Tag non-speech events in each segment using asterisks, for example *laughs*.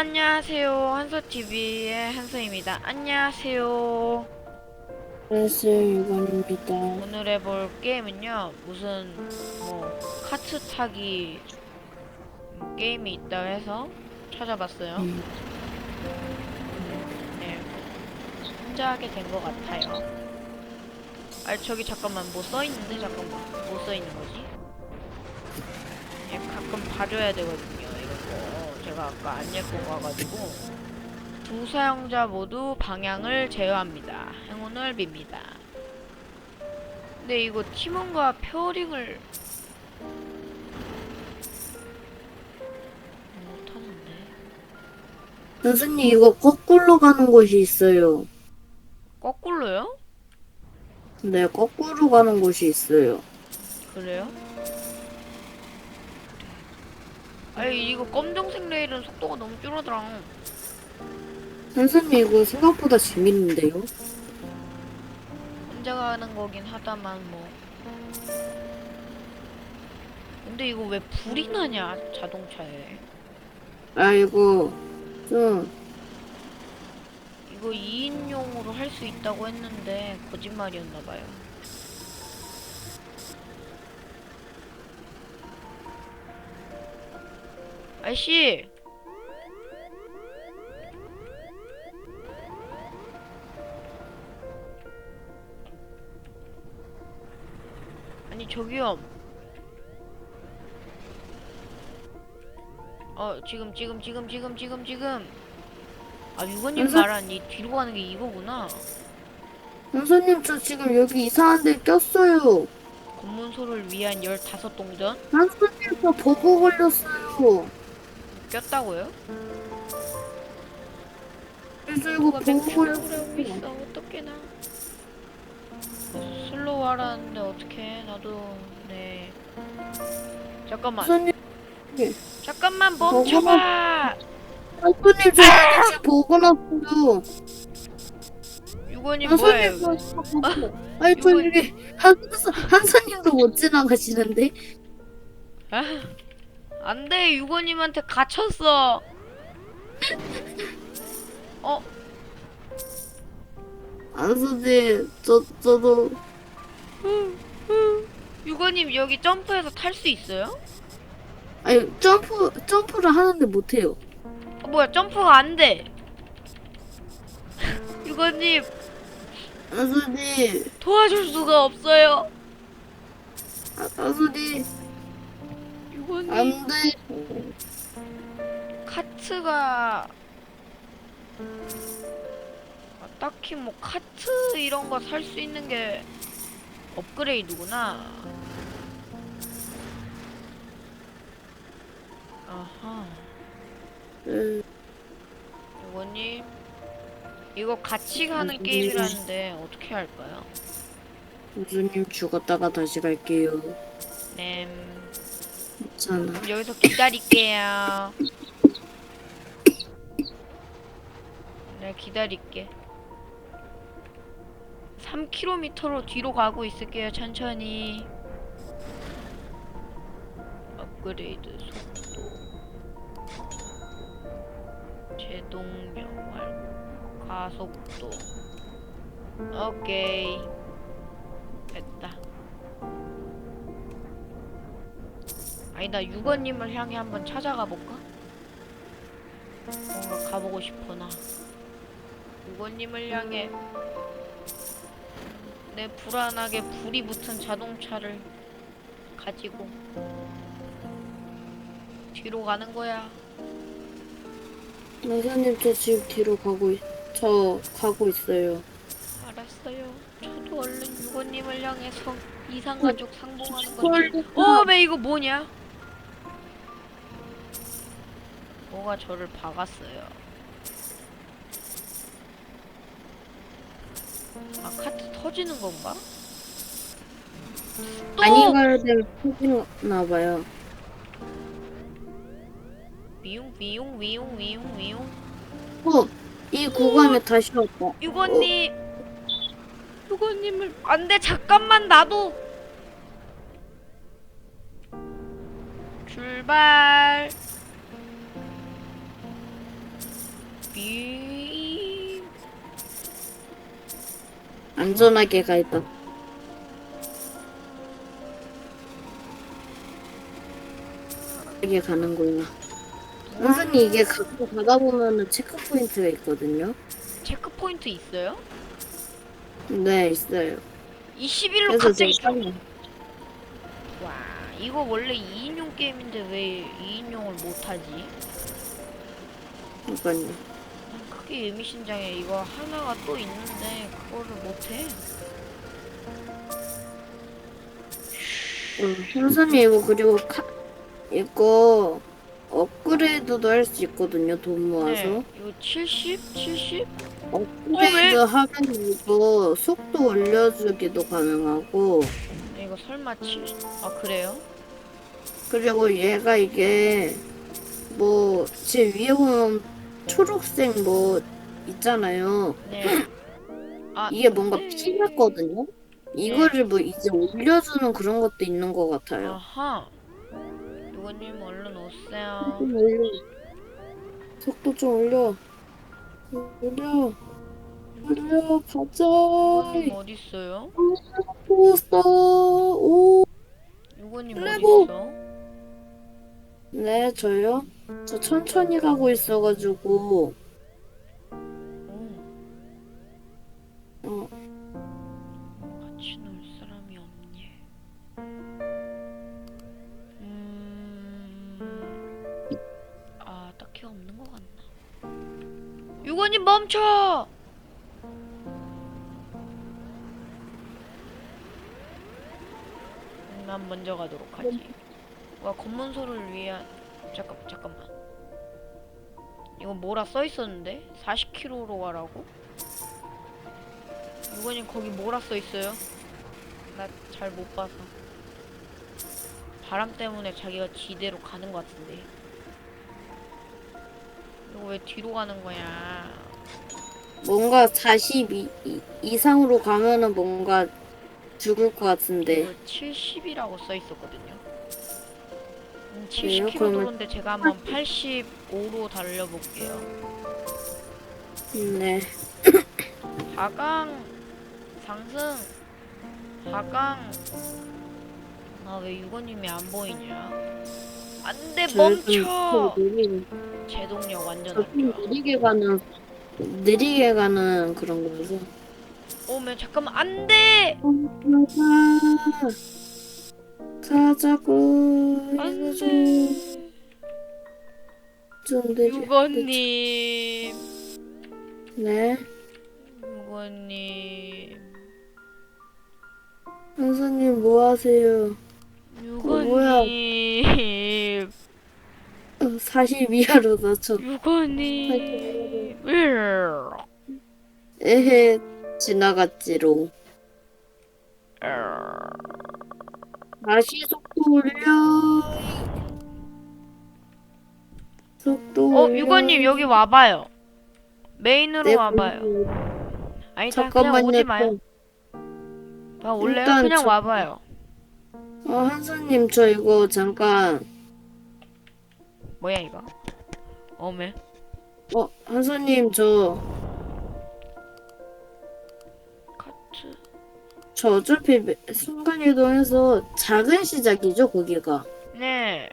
안녕하세요. 한서TV의 한서입니다. 안녕하세요. 안녕하세요, 유건입니다. 오늘 해볼 게임은요, 무슨, 뭐, 카트 타기 게임이 있다고 해서 찾아봤어요. 음, 네. 혼자 하게 된 것 같아요. 아, 저기 잠깐만, 뭐 써있는데? 잠깐만. 뭐 써있는 거지? 예, 가끔 봐줘야 되거든요. 제가 아까 안 읽고 가가지고. 두 사용자 모두 방향을 제어합니다. 행운을 빕니다. 근데 이거 팀원과 페어링을 못하는데. 선생님, 이거 거꾸로 가는 곳이 있어요. 거꾸로요? 네, 거꾸로 가는 곳이 있어요. 그래요? 아니 이거 검정색 레일은 속도가 너무 줄어들어. 선생님, 이거 생각보다 재밌는데요? 혼자 가는 거긴 하다만 뭐. 근데 이거 왜 불이 나냐 자동차에? 아, 이거, 좀, 이거 2인용으로 할 수 있다고 했는데 거짓말이었나 봐요 아이씨. 아니 저기요. 어 지금 지금 지금 지금 지금 지금. 아 유건님 말한 이 뒤로 가는 게 이거구나. 선생님, 저 지금 여기 이상한 데 꼈어요. 검문소를 위한 15동전? 선생님, 저 버그 걸렸어요. 꼈다고요? 버그 맥주를 하고 걸렸어요. 있어. 어떻게 나. 슬로우 하라는데 어떻게 나도 네. 잠깐만. 선생님, 잠깐만 멈춰봐! 선생님, 저 지금 버그 났어요. 유건님 뭐예요 선생님, 저 지금 버그. 아니, 저 여기, 한, 한선님도 못 지나가시는데? 아, 안돼 유건님한테 갇혔어. 어? 안선님, 저, 저도, 유건님 여기 점프해서 탈 수 있어요? 아니, 점프, 점프를 하는데 못해요. 어, 뭐야 점프가 안돼. 유건님. 안선님, 도와줄 수가 없어요. 아, 안선님, 유건님 안 돼. 카트가 아, 딱히 뭐 카트 이런 거 살 수 있는 게 업그레이드구나. 아하. 음, 이거님 이거 같이 가는 게임이라는데 어떻게 할까요? 교수님 죽었다가 다시 갈게요. 네. 그럼 여기서 기다릴게요. 네, 기다릴게. 3km로 뒤로 가고 있을게요, 천천히. 업그레이드 속도. 제동력 말고 가속도. 오케이. 아니 나 유건님을 향해 한번 찾아가 볼까? 뭔가 가보고 싶어 나 유건님을 향해 내 불안하게 불이 붙은 자동차를 가지고 뒤로 가는 거야 안선님, 저 지금 뒤로 가고, 있, 저 가고 있어요. 알았어요 저도 얼른 유건님을 향해서 이상가족 상봉하는 헐. 거지 어 왜 이거 뭐냐 뭐가 저를 박았어요 아 카트 터지는 건가? 또! 가야 되면 터지나 봐요. 위용 위용 위용 위용 위용 어, 이 구간에 다시 왔다. 유건님 유건님을 안돼 잠깐만 나도 출발 비 안전하게 가 있다. 이게 가는 거야. 선생님 이게 가고 가다 보면은 체크 포인트가 있거든요. 체크 포인트 있어요? 네 있어요. 21로 그래서 갑자기 제가 와 이거 원래 2인용 게임인데 왜 2인용을 못하지? 잠깐요. 크게 의미심장해 이거 하나가 또 있는데 그거를 못해 응, 선생님 이거 그리고 카 이거 업그레이드도 할 수 있거든요. 돈 모아서. 네 이거 70? 70? 업그레이드 하면 이거 속도 올려주기도 가능하고 이거 설마 7? 아 그래요? 그리고 얘가 이게 뭐 제 위에 보면 초록색 뭐 있잖아요. 네 *clears throat* 아, 이게 뭔가 네. 피났거든요. 이거를 뭐 이제 올려주는 그런 것도 있는 것 같아요. 아하 요거님 얼른 오세요 좀 올려. 속도 좀 올려. 올려. 올려. 가자. 요거님 어딨어요? 포스터. 오. 요거님 레고. 어딨어? 네, 저요? 저 천천히 가고 있어가지고. 오 어, 같이 놀 사람이 없니? 음... 아, 딱히 없는 것 같나? 유건님 멈춰! 음, 난 먼저 가도록 하지. 와, 검문소를 위한... 잠깐, 잠깐만. 이거 뭐라 써있었는데? 40km로 가라고? 유건님 거기 뭐라 써있어요? 나 잘 못 봐서. 바람 때문에 자기가 지대로 가는 것 같은데. 이거 왜 뒤로 가는 거야? 뭔가 42 이- 이상으로 가면은 뭔가 죽을 것 같은데. 이거 70이라고 써 있었거든요. 음, 그래요? 70km 그러면- 도로인데 제가 한번 85로 달려볼게요. 네. 4강 상승 4강 아 왜 유건님이 안 보이냐? 안돼 멈춰! 제동력 완전 저안좀 좋아. 느리게 가는, 느리게 가는 그런 거라서. 오면 잠깐만 안돼! 좀, 안돼! 좀 느리. 유건님 네. 유건님 선생님 뭐 하세요? 유건님 40 이하로 낮춰. 유건님. 에헤, 지나갔지롱. 다시 속도 올려. 속도 어 올려. 유건님 여기 와봐요 메인으로 네, 와봐요. 아니 다 그냥 잠깐만요. 오지 마요 아 원래요 일단 그냥 저- 와봐요 어, 한사님, 저 이거 잠깐. 뭐야 이거 어메 어, 한사님, 저, 저 어차피 매- 순간이동해서 작은 시작이죠, 거기가. 네.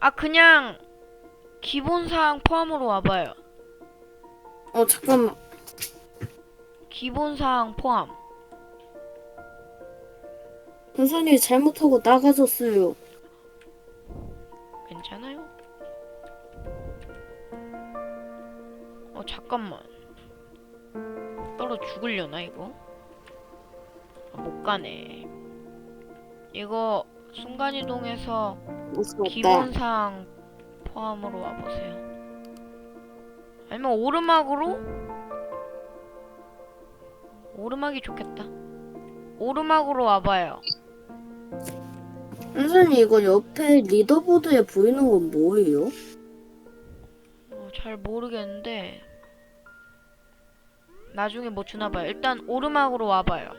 아 그냥 기본 사항 포함으로 와봐요. 어, 잠깐만. 기본 사항 포함. 한사님 잘못하고 나가졌어요. 괜찮아요? 어 잠깐만. 떨어 죽으려나 이거? 아, 못 가네. 이거 순간 이동해서 무섭다. 기본 사항 포함으로 와보세요. 아니면 오르막으로? 오르막이 좋겠다. 오르막으로 와봐요. 한사님, 이거 옆에 리더보드에 보이는 건 뭐예요? 어, 잘 모르겠는데 나중에 뭐 주나봐요. 일단 오르막으로 와봐요.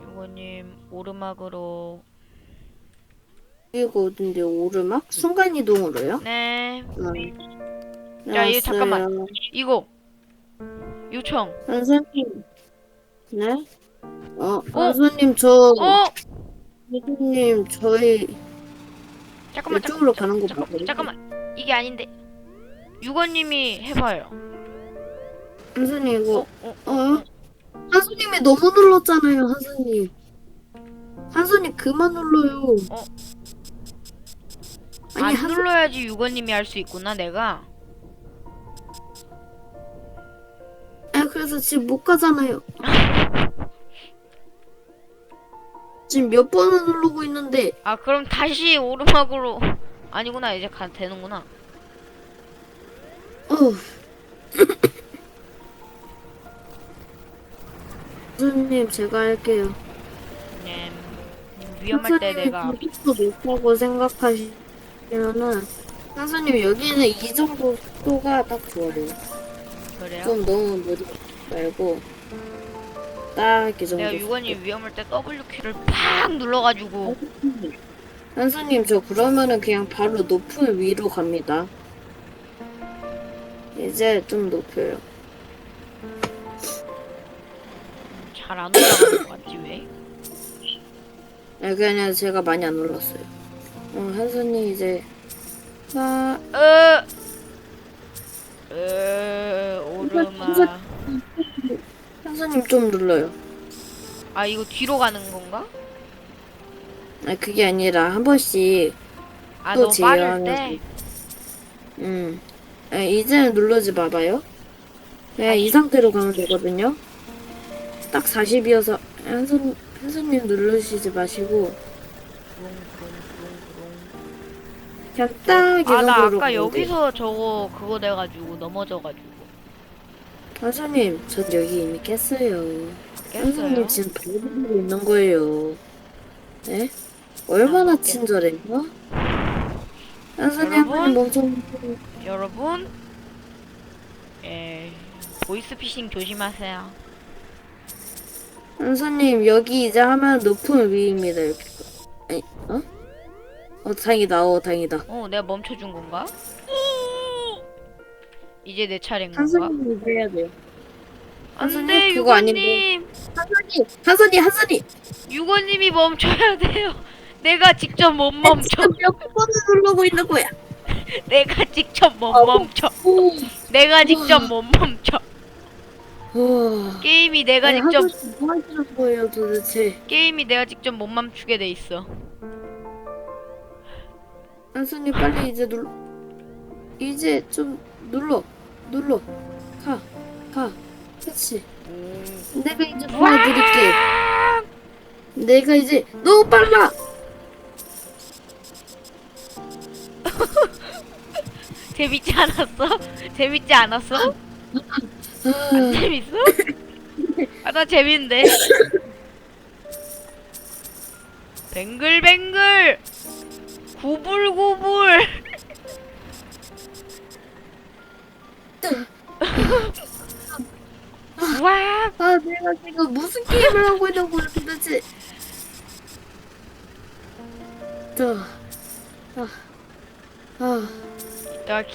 유고님 오르막으로 여기가 어딘데 오르막? 순간 이동으로요? 네. 응. 야, 이거 잠깐만. 이거 요청. 선생님. 네? 어, 어? 선생님 저 어? 선생님 저희 잠깐만. 이쪽으로 잠깐만, 가는 거 잠깐, 맞아요? 잠깐만. 이게 아닌데. 유건님이 해봐요. 선생님 이거 어? 어? 한수님이 너무 눌렀잖아요, 한수님. 한수님 그만 눌러요. 어? 아니 안 한수 눌러야지 유건님이 할 수 있구나 내가. 아 그래서 지금 못 가잖아요. *laughs* 지금 몇 번을 누르고 있는데 아 그럼 다시 오르막으로 아니구나 이제 가 되는구나. 어. 선생님 제가 할게요. 네. 위험할 때 내가 선생님이 높다고 생각하시면은 선생님 여기는 이 정도 속도가 딱 좋아요. 그래요. 좀 너무 무리 말고 딱 이 정도. 내가 유건님 위험할 때 W 키를 팍 눌러가지고 한수님 저 그러면은 그냥 바로 높은 위로 갑니다. 이제 좀 높여요. 잘 안 올라가는 것 같지 왜? 아 그냥 제가 많이 안 올랐어요. 어 한수님 이제 아 어. 어 오르막. 한수님 좀 눌러요. 아 이거 뒤로 가는 건가? 아 그게 아니라 한 번씩 아 또 너무 빠를. 때. 음 아, 이제는 누르지 마봐요. 그냥 이 상태로 가면 되거든요. 딱 40이어서 한수 한수님 누르시지 마시고 그냥 딱 이 아 나 정도로 아까 가면 돼요. 여기서 저거 그거 돼가지고 넘어져가지고 한수님 전 여기 이미 깼어요. 깼어요. 한수님 지금 배부르고 있는 거예요. 네? 얼마나 아, 깼- 친절해요? 여러분? 멈춰 여러분, 예 보이스피싱 조심하세요. 한수님 여기 이제 하면 높은 위입니다 이렇게. 아니 어? 어 다행이다. 어 다행이다. 어 내가 멈춰준 건가? 이제 내 차례인 건가? 이제 해야 돼요. 한수님, 안돼 그거 아닌데. 유건님, 한수님 한수님 한수님. 유건님이 멈춰야 돼요. *laughs* 내가 직접 못 멈춰. 지금 몇 번을 누르고 있는 거야. 내가 직접 못 아, 멈춰. 오. 내가 직접 못 멈춰. 와. 게임이 내가 아니, 직접 뭐 하시는 거예요 도대체? 게임이 내가 직접 못 멈추게 돼 있어. 한수님 빨리 이제 눌러. 이제 좀 눌러. 눌러. 가. 가. 그렇지. 내가 이제 보여드릴게. 내가 이제 너무 빨라. 재밌지 않았어? *laughs* 재밌지 않았어? 안 아, 재밌어? 아, 나 재밌는데. 뱅글뱅글! 구불구불! 와! 아, 내가 지금 무슨 게임을 하고 있는 거야 도대체?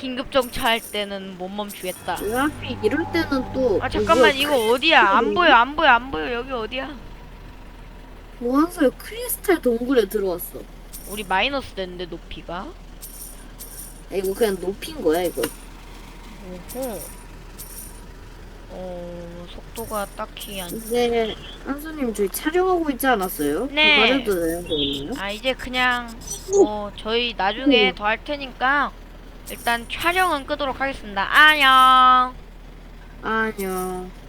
긴급 정차할 때는 못 멈추겠다. 하필 이럴 때는 또. 아 잠깐만 이거 어디야? 안 보여 안 보여 안 보여 여기 어디야? 뭐 항상 크리스탈 동굴에 들어왔어. 우리 마이너스 됐는데 높이가? 아, 이거 그냥 높인 거야 이거. 오호. 어 속도가 딱히 안. 근데 한수님 저희 촬영하고 있지 않았어요? 네. 말해도 되는 거 있나요? 아 이제 그냥 어 저희 나중에 더 할 테니까 일단 촬영은 끄도록 하겠습니다. 안녕. 안녕.